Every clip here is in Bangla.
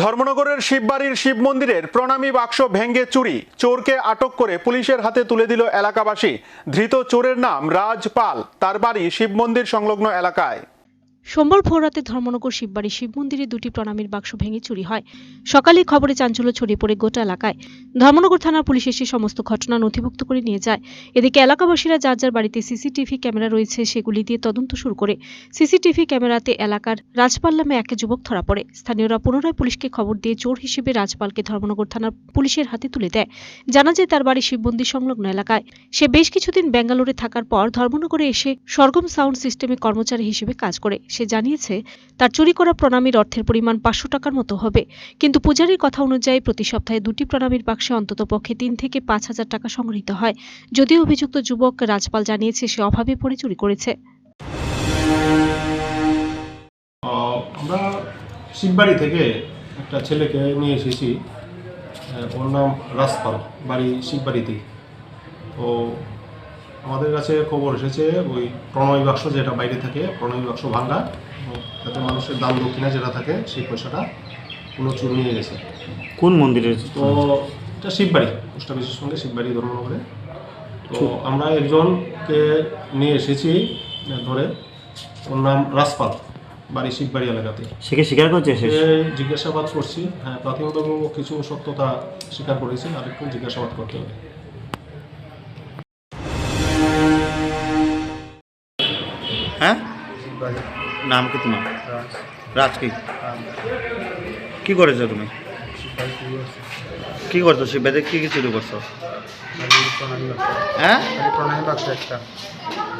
ধর্মনগরের শিববাড়ির শিব মন্দিরের প্রণামী বাক্স ভেঙ্গে চুরি। চোরকে আটক করে পুলিশের হাতে তুলে দিল এলাকাবাসী। ধৃত চোরের নাম রাজ পাল। তার বাড়ি শিব মন্দির সংলগ্ন এলাকায়। সোমবার ভোররাতে ধর্মনগর, শিববাড়ি, শিব মন্দিরে দুটি প্রণামীর বাক্স ভেঙে চুরি হয়। সকালে খবরে চাঞ্চল্য ছড়িয়ে পড়ে গোটা এলাকায়। ধর্মনগর থানার পুলিশ এসে সমস্ত ঘটনা নথিভুক্ত করে নিয়ে যায়। এদিকে এলাকাবাসীরা যার যার বাড়িতে সিসিটিভি ক্যামেরা রয়েছে, সেগুলি দিয়ে তদন্ত শুরু করে। সিসিটিভি ক্যামেরাতে এলাকার রাজপাল নামে এক যুবক ধরা পড়ে। স্থানীয়রা পুনরায় পুলিশকে খবর দিয়ে চোর হিসেবে রাজপালকে ধর্মনগর থানার পুলিশের হাতে তুলে দেয়। জানা যায়, তার বাড়ি শিব মন্দির সংলগ্ন এলাকায়। সে বেশ কিছুদিন ব্যাঙ্গালোরে থাকার পর ধর্মনগরে এসে সরগম সাউন্ড সিস্টেমে কর্মচারী হিসেবে কাজ করে। সে জানিয়েছে, তার চুরি করা প্রণামীর অর্থের পরিমাণ পাঁচশো টাকার মতো হবে। কিন্তু পূজারীর কথা অনুযায়ী প্রতি সপ্তাহে দুটি প্রণামীর বাক্সে অন্তত পক্ষে তিন থেকে পাঁচ হাজার টাকা সংগৃহীত হয়। যদিও অভিযুক্ত যুবক রাজপাল জানিয়েছে, সে অভাবে পড়ে চুরি করেছে। আমরা শিববাড়ি থেকে একটা ছেলেকে নিয়ে এসেছি। ওর নাম রাজপাল, বাড়ি শিববাড়িতেই। তো আমাদের কাছে খবর এসেছে ওই প্রণয় বাক্স যেটা বাইরে থাকে প্রণয় বাক্স ভাঙ্গা এবং তাতে মানুষের দাম দক্ষিণা যেটা থাকে সেই পয়সাটা কোনো চুর নিয়ে গেছে। কোন মন্দিরের তো এটা শিববাড়ি পোস্ট অফিসের সঙ্গে শিববাড়ি ধর্মনগরে। তো আমরা একজনকে নিয়ে এসেছি ধরে ওর নাম রাজপাল বাড়ি শিববাড়ি এলাকাতে। সে কি স্বীকার করছে সে জিজ্ঞাসাবাদ করছি হ্যাঁ প্রাথমিকভাবে কিছু সত্যতা স্বীকার করেছে আর একটু জিজ্ঞাসাবাদ করতে হবে। হ্যাঁ? নাম কি তোমার? রাজ কি কি করেছ তুমি? কি করছ? শিবাতে কি কি চুরি করছ? হ্যাঁ?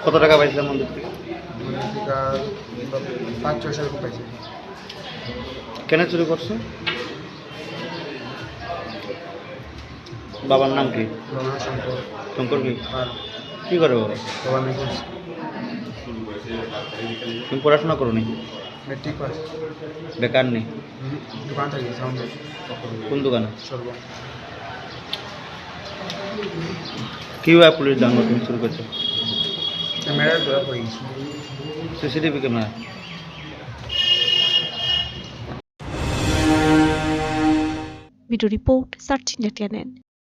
কত টাকা পাইছিলে মন্দির থেকে? পাঁচ ছয়শো এরকম পাইছি কেন চুরি করছ? বাবার নাম কি? শঙ্কর। কি? আর কি করে বাবা? তুমি পড়াশোনা করো নি মেট্রিক পাস বেকার নেই? দোকান থাকি সাউন্ডের কোন দোকানে? সর্ব। কীভাবে পুলিশ জানলো তুমি চুরি করছ ক্যামেরার ধরা পড়ে গেছি। CCTV camera. Video report search India channel